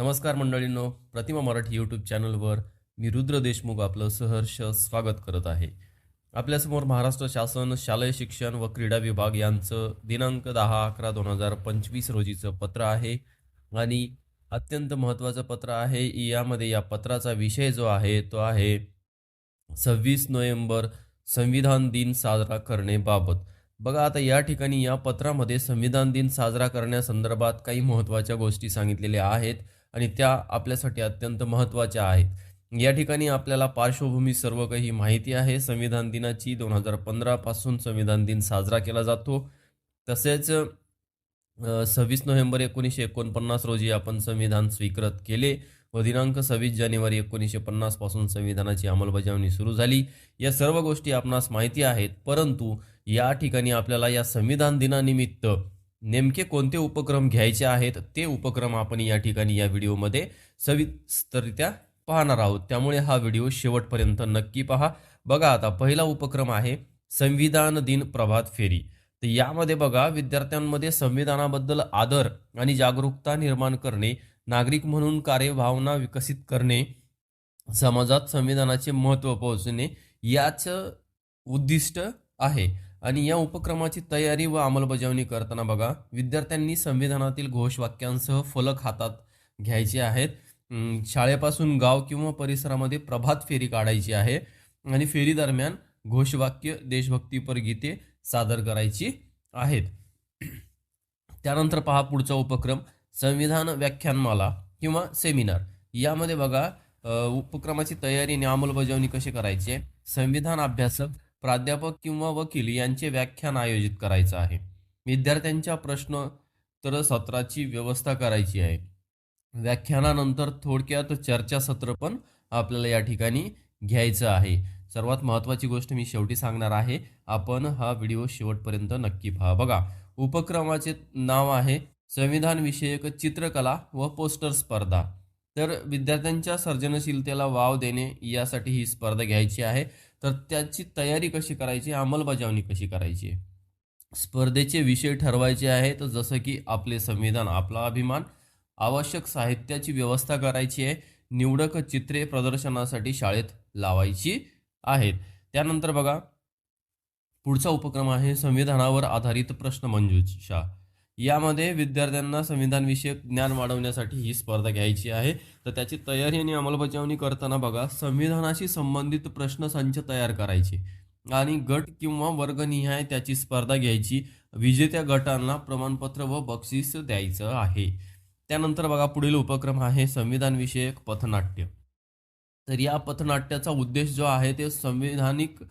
नमस्कार मंडळींनो प्रतिमा मराठी यूट्यूब चॅनलवर मी रुद्र देशमुख आपलं सहर्ष स्वागत करत आहे. आपल्यासमोर महाराष्ट्र शासन शालेय शिक्षण व क्रीडा विभाग यांचं दिनांक दहा अकरा दोन हजार पंचवीस रोजीचं पत्र आहे आणि अत्यंत महत्त्वाचं पत्र आहे. यामध्ये या पत्राचा विषय जो आहे तो आहे सव्वीस नोव्हेंबर संविधान दिन साजरा करण्याबाबत. बघा आता या ठिकाणी या पत्रामध्ये संविधान दिन साजरा करण्यासंदर्भात काही महत्त्वाच्या गोष्टी सांगितलेल्या आहेत. आणि त्या आपल्यासाठी अत्यंत महत्त्वाच्या आहेत. या ठिकाणी आपल्याला पार्श्वभूमी सर्व काही माहिती आहे. संविधान दिनाची दोन हजार पंधरापासून संविधान दिन साजरा केला जातो. तसेच सव्वीस नोव्हेंबर एकोणीसशे एकोणपन्नास रोजी आपण संविधान स्वीकृत केले व दिनांक सव्वीस जानेवारी एकोणीसशे पन्नासपासून संविधानाची अंमलबजावणी सुरू झाली. या सर्व गोष्टी आपणास माहिती आहेत. परंतु या ठिकाणी आपल्याला या संविधान दिनानिमित्त नेमके कोणते उपक्रम घ्यायचे आहेत ते उपक्रम आपण या ठिकाणी या व्हिडिओमध्ये सविस्तरित्या पाहणार आहोत. त्यामुळे हा व्हिडिओ शेवटपर्यंत नक्की पहा. बघा आता पहिला उपक्रम आहे संविधान दिन प्रभात फेरी. तर यामध्ये बघा विद्यार्थ्यांमध्ये संविधानाबद्दल आदर आणि जागरूकता निर्माण करणे नागरिक म्हणून कार्यभावना विकसित करणे समाजात संविधानाचे महत्त्व पोहोचणे याच उद्दिष्ट आहे. आणि या उपक्रमाची तयारी व अंमलबजावणी करताना बघा विद्यार्थ्यांनी संविधानातील घोषवाक्यांसह फलक हातात घ्यायचे आहेत. शाळेपासून गाव किंवा परिसरामध्ये प्रभात फेरी काढायची आहे आणि फेरी दरम्यान घोषवाक्य देशभक्तीपर गीते सादर करायची आहेत. त्यानंतर पहा पुढचा उपक्रम संविधान व्याख्यानमाला किंवा सेमिनार. यामध्ये बघा उपक्रमाची तयारी आणि अंमलबजावणी कशी करायची? आहे संविधान अभ्यासक प्राध्यापक किंवा वकील यांचे व्याख्यान आयोजित करायचं आहे. विद्यार्थ्यांच्या प्रश्न तर सत्राची व्यवस्था करायची आहे. व्याख्यानानंतर थोडक्यात चर्चासत्र पण आपल्याला या ठिकाणी घ्यायचं आहे. सर्वात महत्त्वाची गोष्ट मी शेवटी सांगणार आहे. आपण हा व्हिडिओ शेवटपर्यंत नक्की पहा. बघा उपक्रमाचे नाव आहे संविधान विषयक चित्रकला व पोस्टर स्पर्धा. तर विद्यार्थ्यांच्या सर्जनशीलतेला वाव देणे यासाठी ही स्पर्धा घ्यायची आहे. तर त्याची तयारी कशी करायची? अंमलबजावणी कशी करायची? स्पर्धेचे विषय ठरवायचे आहेत जसं की आपले संविधान आपला अभिमान आवश्यक साहित्याची व्यवस्था करायची आहे. निवडक चित्रे प्रदर्शनासाठी शाळेत लावायची आहेत. त्यानंतर बघा पुढचा उपक्रम आहे संविधानावर आधारित प्रश्नमंजुषा यामध्ये विद्यार्थ्यांना संविधानविषयक ज्ञान वाढवण्यासाठी ही स्पर्धा घ्यायची आहे. तर त्याची तयारी आणि अंमलबजावणी करताना बघा संविधानाशी संबंधित प्रश्नसंच तयार करायचे आणि गट किंवा वर्गनिहाय त्याची स्पर्धा घ्यायची. विजेत्या गटांना प्रमाणपत्र व बक्षीस द्यायचं आहे. त्यानंतर बघा पुढील उपक्रम आहे संविधानविषयक पथनाट्य. तर या पथनाट्याचा उद्देश जो आहे ते संविधानिक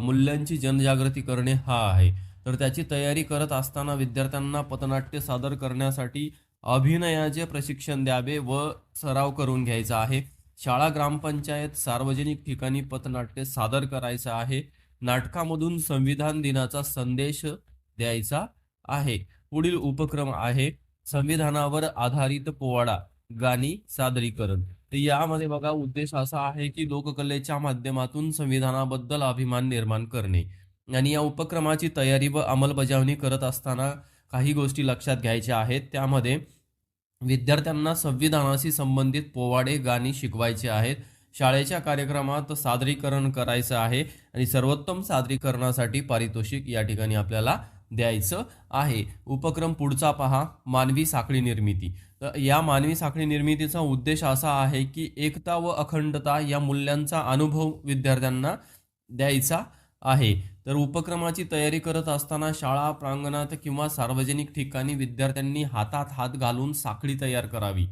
मूल्यांची जनजागृती करणे हा आहे. तर त्याची तयारी करत असताना विद्यार्थ्यांना पथनाट्य सादर करण्यासाठी अभिनयाचे प्रशिक्षण द्यावे व सराव करून घ्यायचा आहे. शाळा ग्रामपंचायत सार्वजनिक ठिकाणी पथनाट्य सादर करायचं आहे. नाटकामधून संविधान दिनाचा संदेश द्यायचा आहे. पुढील उपक्रम आहे संविधानावर आधारित पोवाडा गाणी सादरीकरण. तर यामध्ये बघा उद्देश असा आहे की लोककलेच्या माध्यमातून संविधानाबद्दल अभिमान निर्माण करणे. आणि या उपक्रमाची तयारी व अंमलबजावणी करत असताना काही गोष्टी लक्षात घ्यायच्या आहेत. त्यामध्ये विद्यार्थ्यांना संविधानाशी संबंधित पोवाडे गाणी शिकवायचे आहेत. शाळेच्या कार्यक्रमात सादरीकरण करायचं आहे आणि सर्वोत्तम सादरीकरणासाठी पारितोषिक या ठिकाणी आपल्याला द्यायचं आहे. उपक्रम पुढचा पहा. मानवी साखळी निर्मिती. तर या मानवी साखळी निर्मितीचा उद्देश असा आहे की एकता व अखंडता या मूल्यांचा अनुभव विद्यार्थ्यांना द्यायचा आहे. तर उपक्रमाची तयारी करत असताना शाळा प्रांगणात किंवा सार्वजनिक ठिकाणी विद्यार्थ्यांनी हातात हात घालून साखळी तयार करावी.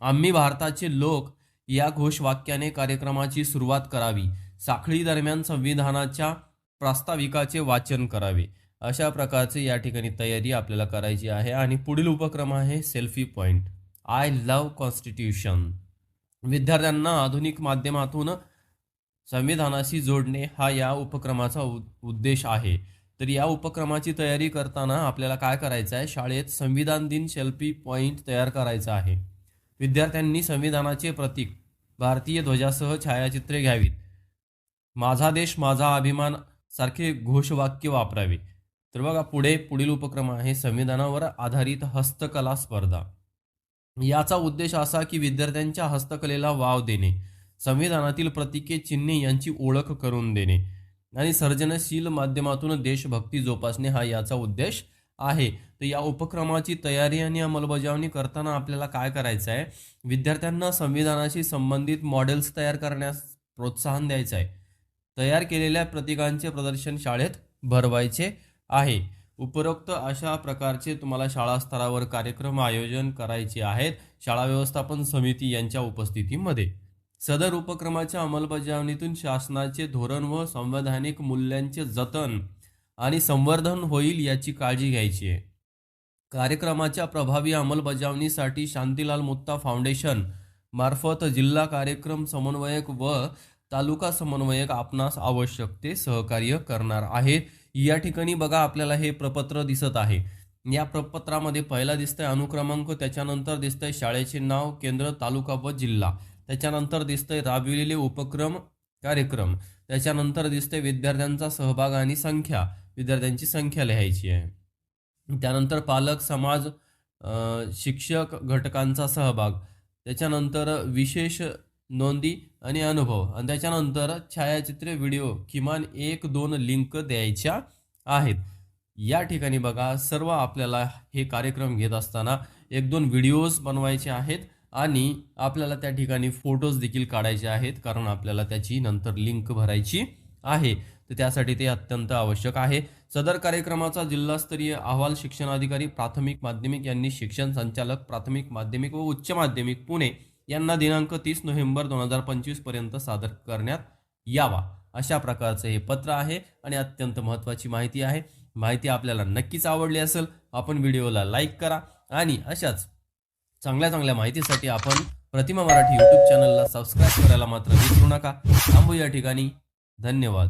आम्ही भारताचे लोक या घोषवाक्याने कार्यक्रमाची सुरुवात करावी. साखळी दरम्यान संविधानाच्या प्रास्ताविकाचे वाचन करावे. अशा प्रकारचे या ठिकाणी तयारी आपल्याला करायची आहे आणि पुढील उपक्रम आहे selfie point I love constitution. विद्यार्थ्यांना आधुनिक माध्यमातून संविधानाशी जोडणे हा या उपक्रमाचा उ उद्देश आहे. तर या उपक्रमाची तयारी करताना आपल्याला काय करायचं आहे? शाळेत संविधान दिन शेल्फी पॉईंट तयार करायचा आहे. विद्यार्थ्यांनी संविधानाचे प्रतीक भारतीय ध्वजासह छायाचित्रे घ्यावीत. माझा देश माझा अभिमान सारखे घोषवाक्य वापरावे. तर बघा पुढे पुढील उपक्रम आहे संविधानावर आधारित हस्तकला स्पर्धा. याचा उद्देश असा की विद्यार्थ्यांच्या हस्तकलेला वाव देणे. संविधानातील प्रतीके चिन्हे यांची ओळख करून देणे आणि सर्जनशील माध्यमातून देशभक्ती जोपासणे हा याचा उद्देश आहे. तर या उपक्रमाची तयारी आणि अंमलबजावणी करताना आपल्याला काय करायचं आहे? विद्यार्थ्यांना संविधानाशी संबंधित मॉडेल्स तयार करण्यास प्रोत्साहन द्यायचं आहे. तयार केलेल्या प्रतीकांचे प्रदर्शन शाळेत भरवायचे आहे. उपरोक्त अशा प्रकारचे तुम्हाला शाळा स्तरावर कार्यक्रम आयोजन करायचे आहेत. शाळा व्यवस्थापन समिती यांच्या उपस्थितीमध्ये. सदर उपक्रमाच्या अंमलबजावणीतून शासनाचे धोरण व संवैधानिक मूल्यांचे जतन आणि संवर्धन होईल याची काळजी घ्यायची आहे. कार्यक्रमाच्या प्रभावी अंमलबजावणीसाठी शांतीलाल मुत्ता फाउंडेशन मार्फत जिल्हा कार्यक्रम समन्वयक व तालुका समन्वयक आपणास आवश्यक ते सहकार्य करणार आहे. या ठिकाणी बघा आपल्याला हे प्रपत्र दिसत आहे. या प्रपत्रामध्ये पहिला दिसतंय अनुक्रमांक त्याच्यानंतर दिसतंय शाळेचे नाव केंद्र तालुका व जिल्हा. त्याच्यानंतर दिसतंय राबविलेले उपक्रम कार्यक्रम. त्याच्यानंतर दिसतंय विद्यार्थ्यांचा सहभाग आणि संख्या. विद्यार्थ्यांची संख्या लिहायची आहे. त्यानंतर पालक समाज शिक्षक घटकांचा सहभाग. त्याच्यानंतर विशेष नोंदी आणि अनुभव. आणि त्याच्यानंतर छायाचित्रे व्हिडिओ किमान एक दोन लिंक द्यायच्या आहेत. या ठिकाणी बघा सर्व आपल्याला हे कार्यक्रम घेत असताना एक दोन व्हिडिओज बनवायचे आहेत. आणि आपल्याला त्या ठिकाणी फोटोज देखील काढायचे आहेत कारण आपल्याला त्याची नंतर लिंक भरायची आहे. तर त्यासाठी ते अत्यंत आवश्यक आहे. सदर कार्यक्रमाचा जिल्हास्तरीय अहवाल शिक्षणाधिकारी प्राथमिक माध्यमिक यांनी शिक्षण संचालक प्राथमिक माध्यमिक व उच्च माध्यमिक पुणे यांना दिनांक तीस नोव्हेंबर दोन हजार पंचवीसपर्यंत सादर करण्यात यावा. अशा प्रकारचं हे पत्र आहे आणि अत्यंत महत्त्वाची माहिती आहे. माहिती आपल्याला नक्कीच आवडली असेल आपण व्हिडिओला लाईक करा आणि अशाच चांगल्या चांगल्या माहितीसाठी आपण प्रतिमा मराठी यूट्यूब चॅनलला सबस्क्राईब करायला मात्र विसरू नका. थांबू या ठिकाणी. धन्यवाद.